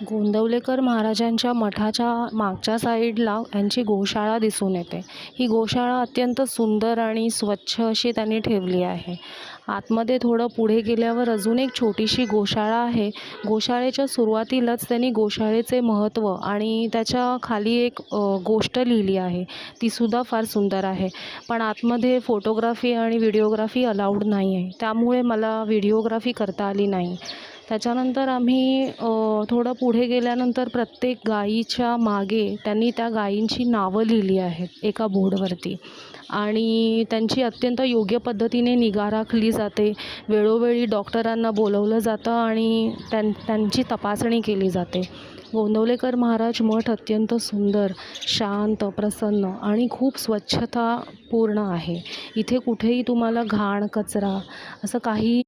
गोंदवलेकर महाराजांच्या मठाच्या मागच्या साईडला यांची गोशाळा दिसून येते. ही गोशाळा अत्यंत सुंदर आणि स्वच्छ अशी त्यांनी ठेवली आहे. आतमध्ये थोडं पुढे गेल्यावर अजून एक छोटीशी गोशाळा आहे. गोशाळेच्या सुरुवातीलाच त्यांनी गोशाळेचे महत्त्व आणि त्याच्याखाली एक गोष्ट लिहिली आहे. तीसुद्धा फार सुंदर आहे. पण आतमध्ये फोटोग्राफी आणि व्हिडिओग्राफी अलाउड नाही आहे त्यामुळे मला व्हिडिओग्राफी करता आली नाही. त्याच्यानंतर आम्ही थोडं पुढे गेल्यानंतर प्रत्येक गायीच्या मागे त्यांनी त्या गायींची नावं लिहिली आहेत एका बोर्डवरती. आणि त्यांची अत्यंत योग्य पद्धतीने निगा राखली जाते. वेळोवेळी डॉक्टरांना बोलवलं जातं आणि त्यां त्यांची तपासणी केली जाते. गोंदवलेकर महाराज मठ अत्यंत सुंदर शांत प्रसन्न आणि खूप स्वच्छता पूर्ण आहे. इथे कुठेही तुम्हाला घाण कचरा असं काही